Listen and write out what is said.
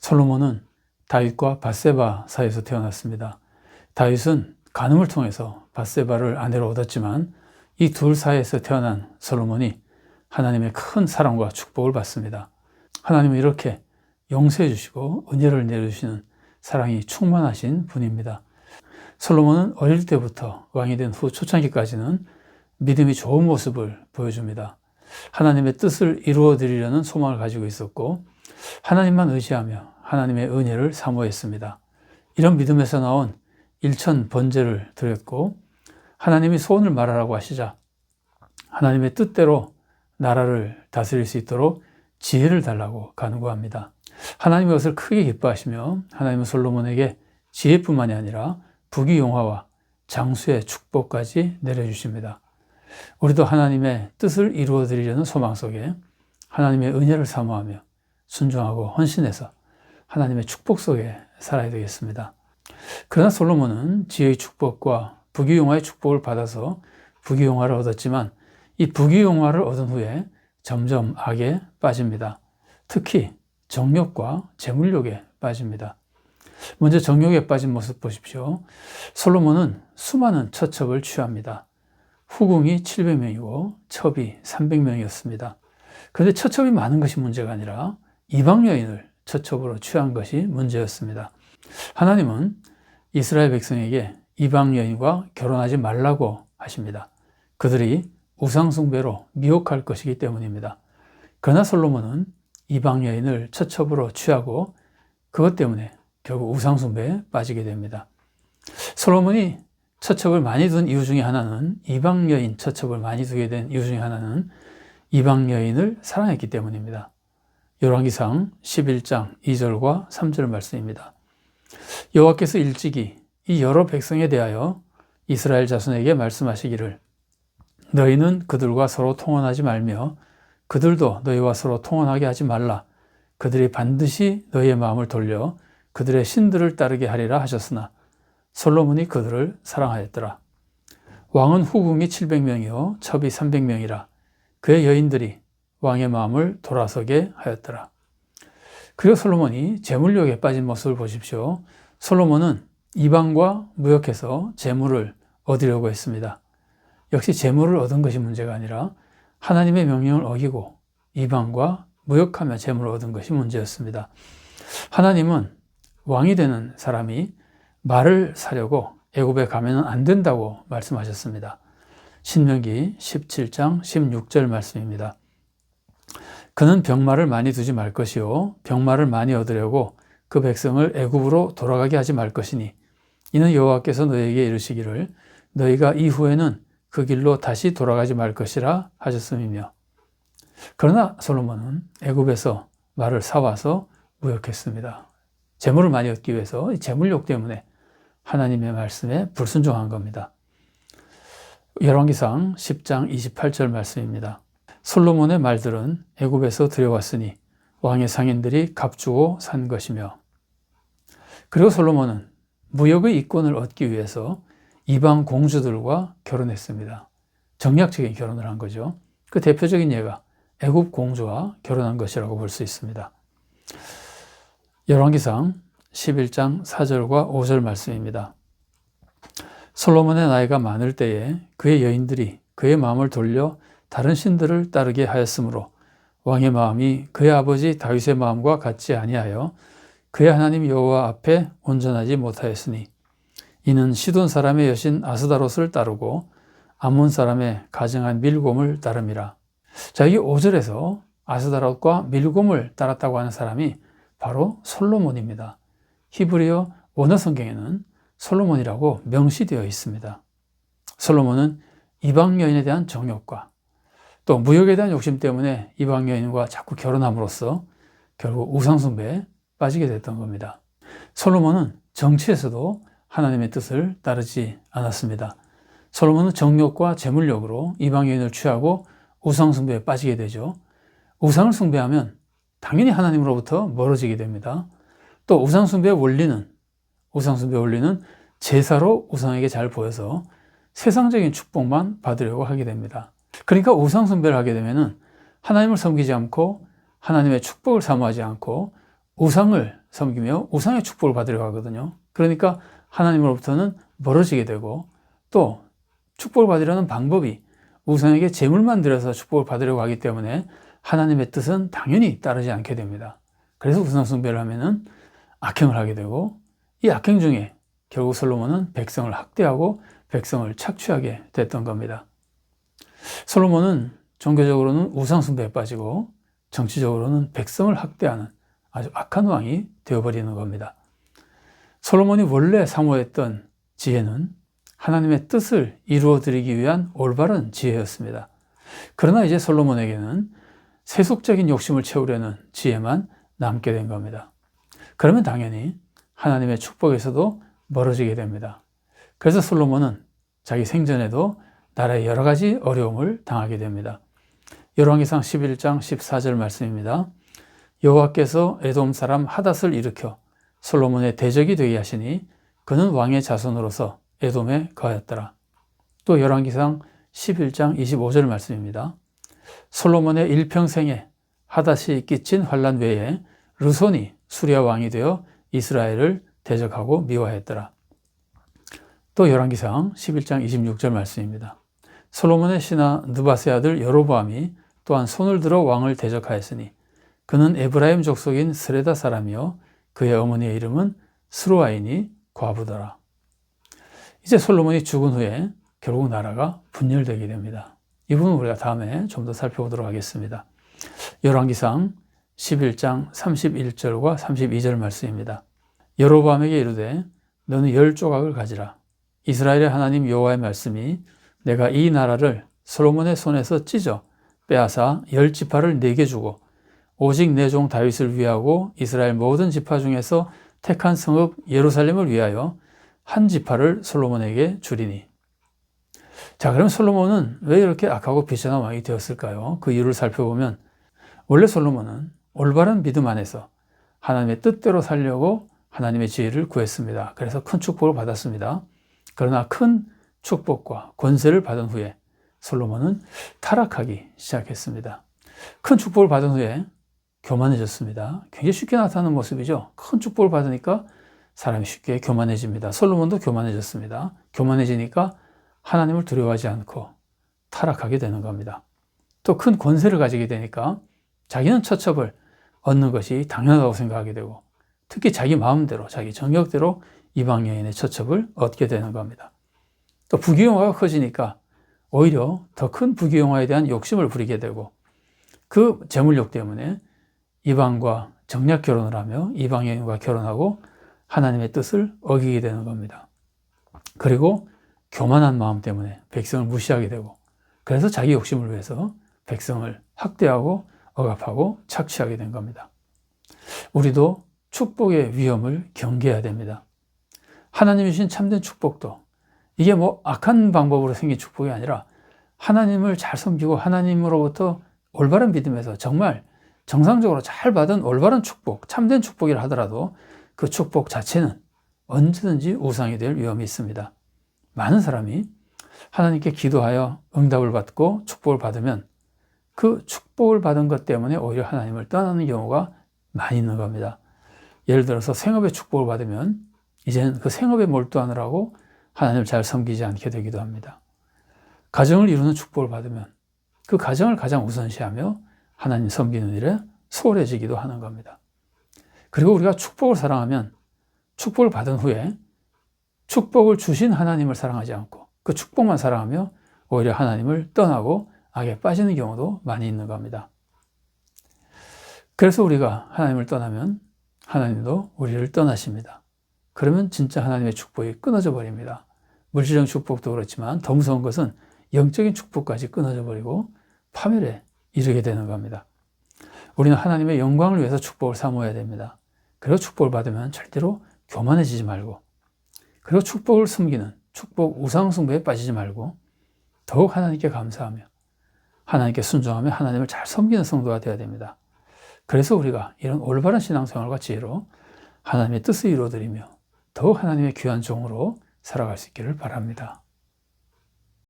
솔로몬은 다윗과 바세바 사이에서 태어났습니다. 다윗은 간음을 통해서 바세바를 아내로 얻었지만 이 둘 사이에서 태어난 솔로몬이 하나님의 큰 사랑과 축복을 받습니다. 하나님은 이렇게 용서해 주시고 은혜를 내려주시는 사랑이 충만하신 분입니다. 솔로몬은 어릴 때부터 왕이 된 후 초창기까지는 믿음이 좋은 모습을 보여줍니다. 하나님의 뜻을 이루어 드리려는 소망을 가지고 있었고 하나님만 의지하며 하나님의 은혜를 사모했습니다. 이런 믿음에서 나온 일천 번제를 드렸고 하나님이 소원을 말하라고 하시자 하나님의 뜻대로 나라를 다스릴 수 있도록 지혜를 달라고 간구합니다. 하나님의 것을 크게 기뻐하시며 하나님은 솔로몬에게 지혜뿐만이 아니라 부귀영화와 장수의 축복까지 내려주십니다. 우리도 하나님의 뜻을 이루어 드리려는 소망 속에 하나님의 은혜를 사모하며 순종하고 헌신해서 하나님의 축복 속에 살아야 되겠습니다. 그러나 솔로몬은 지혜의 축복과 부귀영화의 축복을 받아서 부귀영화를 얻었지만 이 부귀영화를 얻은 후에 점점 악에 빠집니다. 특히 정욕과 재물욕에 빠집니다. 먼저 정욕에 빠진 모습 보십시오. 솔로몬은 수많은 처첩을 취합니다. 후궁이 700명이고 첩이 300명이었습니다. 그런데 처첩이 많은 것이 문제가 아니라 이방 여인을 처첩으로 취한 것이 문제였습니다. 하나님은 이스라엘 백성에게 이방 여인과 결혼하지 말라고 하십니다. 그들이 우상숭배로 미혹할 것이기 때문입니다. 그러나 솔로몬은 이방 여인을 처첩으로 취하고 그것 때문에 결국 우상숭배에 빠지게 됩니다. 솔로몬이 처첩을 많이 둔 이유 중에 하나는 이방 여인 처첩을 많이 두게 된 이유 중에 하나는 이방 여인을 사랑했기 때문입니다. 열왕기상 11장 2절과 3절 말씀입니다. 여호와께서 일찍이 이 여러 백성에 대하여 이스라엘 자손에게 말씀하시기를 너희는 그들과 서로 통혼하지 말며 그들도 너희와 서로 통혼하게 하지 말라. 그들이 반드시 너희의 마음을 돌려 그들의 신들을 따르게 하리라 하셨으나 솔로몬이 그들을 사랑하였더라. 왕은 후궁이 700명이요 첩이 300명이라 그의 여인들이 왕의 마음을 돌아서게 하였더라. 그리고 솔로몬이 재물욕에 빠진 모습을 보십시오. 솔로몬은 이방과 무역해서 재물을 얻으려고 했습니다. 역시 재물을 얻은 것이 문제가 아니라 하나님의 명령을 어기고 이방과 무역하며 재물을 얻은 것이 문제였습니다. 하나님은 왕이 되는 사람이 말을 사려고 애굽에 가면은 안 된다고 말씀하셨습니다. 신명기 17장 16절 말씀입니다. 그는 병마를 많이 두지 말 것이요 병마를 많이 얻으려고 그 백성을 애굽으로 돌아가게 하지 말 것이니 이는 여호와께서 너에게 이르시기를 너희가 이후에는 그 길로 다시 돌아가지 말 것이라 하셨음이며 그러나 솔로몬은 애굽에서 말을 사와서 무역했습니다. 재물을 많이 얻기 위해서 재물욕 때문에 하나님의 말씀에 불순종한 겁니다. 열왕기상 10장 28절 말씀입니다. 솔로몬의 말들은 애굽에서 들여왔으니 왕의 상인들이 값주고 산 것이며 그리고 솔로몬은 무역의 이권을 얻기 위해서 이방 공주들과 결혼했습니다. 정략적인 결혼을 한 거죠. 그 대표적인 예가 애굽 공주와 결혼한 것이라고 볼 수 있습니다. 열왕기상 11장 4절과 5절 말씀입니다. 솔로몬의 나이가 많을 때에 그의 여인들이 그의 마음을 돌려 다른 신들을 따르게 하였으므로 왕의 마음이 그의 아버지 다윗의 마음과 같지 아니하여 그의 하나님 여호와 앞에 온전하지 못하였으니 이는 시돈 사람의 여신 아스다롯을 따르고 아몬 사람의 가정한 밀곰을 따름이라. 자, 이 5절에서 아스다롯과 밀곰을 따랐다고 하는 사람이 바로 솔로몬입니다. 히브리어 원어 성경에는 솔로몬이라고 명시되어 있습니다. 솔로몬은 이방 여인에 대한 정욕과 또 무역에 대한 욕심 때문에 이방 여인과 자꾸 결혼함으로써 결국 우상숭배에 빠지게 됐던 겁니다. 솔로몬은 정치에서도 하나님의 뜻을 따르지 않았습니다. 솔로몬은 정욕과 재물욕으로 이방 여인을 취하고 우상 숭배에 빠지게 되죠. 우상을 숭배하면 당연히 하나님으로부터 멀어지게 됩니다. 또 우상 숭배의 원리는 우상 숭배의 원리는 제사로 우상에게 잘 보여서 세상적인 축복만 받으려고 하게 됩니다. 그러니까 우상 숭배를 하게 되면은 하나님을 섬기지 않고 하나님의 축복을 사모하지 않고 우상을 섬기며 우상의 축복을 받으려고 하거든요. 그러니까 하나님으로부터는 멀어지게 되고 또 축복을 받으려는 방법이 우상에게 재물만 들여서 축복을 받으려고 하기 때문에 하나님의 뜻은 당연히 따르지 않게 됩니다. 그래서 우상 숭배를 하면은 악행을 하게 되고 이 악행 중에 결국 솔로몬은 백성을 학대하고 백성을 착취하게 됐던 겁니다. 솔로몬은 종교적으로는 우상숭배에 빠지고 정치적으로는 백성을 학대하는 아주 악한 왕이 되어버리는 겁니다. 솔로몬이 원래 사모했던 지혜는 하나님의 뜻을 이루어드리기 위한 올바른 지혜였습니다. 그러나 이제 솔로몬에게는 세속적인 욕심을 채우려는 지혜만 남게 된 겁니다. 그러면 당연히 하나님의 축복에서도 멀어지게 됩니다. 그래서 솔로몬은 자기 생전에도 나라의 여러 가지 어려움을 당하게 됩니다. 열왕기상 11장 14절 말씀입니다. 여호와께서 에돔 사람 하닷을 일으켜 솔로몬의 대적이 되게 하시니 그는 왕의 자손으로서 에돔에 거하였더라. 또 열왕기상 11장 25절 말씀입니다. 솔로몬의 일평생에 하닷이 끼친 환란 외에 르손이 수리아 왕이 되어 이스라엘을 대적하고 미워했더라. 또 열왕기상 11장 26절 말씀입니다. 솔로몬의 신하 느바세 아들 여로보암이 또한 손을 들어 왕을 대적하였으니 그는 에브라임 족속인 스레다 사람이요 그의 어머니의 이름은 스루아인이 과부더라. 이제 솔로몬이 죽은 후에 결국 나라가 분열되게 됩니다. 이 부분 우리가 다음에 좀 더 살펴보도록 하겠습니다. 열왕기상 11장 31절과 32절 말씀입니다. 여로보암에게 이르되 너는 열 조각을 가지라. 이스라엘의 하나님 여호와의 말씀이 내가 이 나라를 솔로몬의 손에서 찢어 빼앗아 열 지파를 내게 주고 오직 내 종 다윗을 위하고 이스라엘 모든 지파 중에서 택한 성읍 예루살렘을 위하여 한 지파를 솔로몬에게 주리니. 자, 그럼 솔로몬은 왜 이렇게 악하고 비천한 왕이 되었을까요? 그 이유를 살펴보면 원래 솔로몬은 올바른 믿음 안에서 하나님의 뜻대로 살려고 하나님의 지혜를 구했습니다. 그래서 큰 축복을 받았습니다. 그러나 큰 축복과 권세를 받은 후에 솔로몬은 타락하기 시작했습니다. 큰 축복을 받은 후에 교만해졌습니다. 굉장히 쉽게 나타나는 모습이죠. 큰 축복을 받으니까 사람이 쉽게 교만해집니다. 솔로몬도 교만해졌습니다. 교만해지니까 하나님을 두려워하지 않고 타락하게 되는 겁니다. 또 큰 권세를 가지게 되니까 자기는 처첩을 얻는 것이 당연하다고 생각하게 되고 특히 자기 마음대로 자기 정력대로 이방 여인의 처첩을 얻게 되는 겁니다. 또 부귀영화가 커지니까 오히려 더 큰 부귀영화에 대한 욕심을 부리게 되고 그 재물욕 때문에 이방과 정략 결혼을 하며 이방 여인과 결혼하고 하나님의 뜻을 어기게 되는 겁니다. 그리고 교만한 마음 때문에 백성을 무시하게 되고 그래서 자기 욕심을 위해서 백성을 학대하고 억압하고 착취하게 된 겁니다. 우리도 축복의 위험을 경계해야 됩니다. 하나님이 주신 참된 축복도 이게 뭐 악한 방법으로 생긴 축복이 아니라 하나님을 잘 섬기고 하나님으로부터 올바른 믿음에서 정말 정상적으로 잘 받은 올바른 축복, 참된 축복이라 하더라도 그 축복 자체는 언제든지 우상이 될 위험이 있습니다. 많은 사람이 하나님께 기도하여 응답을 받고 축복을 받으면 그 축복을 받은 것 때문에 오히려 하나님을 떠나는 경우가 많이 있는 겁니다. 예를 들어서 생업의 축복을 받으면 이제는 그 생업에 몰두하느라고 하나님을 잘 섬기지 않게 되기도 합니다. 가정을 이루는 축복을 받으면 그 가정을 가장 우선시하며 하나님 섬기는 일에 소홀해지기도 하는 겁니다. 그리고 우리가 축복을 사랑하면 축복을 받은 후에 축복을 주신 하나님을 사랑하지 않고 그 축복만 사랑하며 오히려 하나님을 떠나고 악에 빠지는 경우도 많이 있는 겁니다. 그래서 우리가 하나님을 떠나면 하나님도 우리를 떠나십니다. 그러면 진짜 하나님의 축복이 끊어져 버립니다. 물질적 축복도 그렇지만 더 무서운 것은 영적인 축복까지 끊어져 버리고 파멸에 이르게 되는 겁니다. 우리는 하나님의 영광을 위해서 축복을 사모해야 됩니다. 그리고 축복을 받으면 절대로 교만해지지 말고 그리고 축복을 숨기는 축복 우상숭배에 빠지지 말고 더욱 하나님께 감사하며 하나님께 순종하며 하나님을 잘 섬기는 성도가 되어야 됩니다. 그래서 우리가 이런 올바른 신앙생활과 지혜로 하나님의 뜻을 이루어드리며 더욱 하나님의 귀한 종으로 살아갈 수 있기를 바랍니다.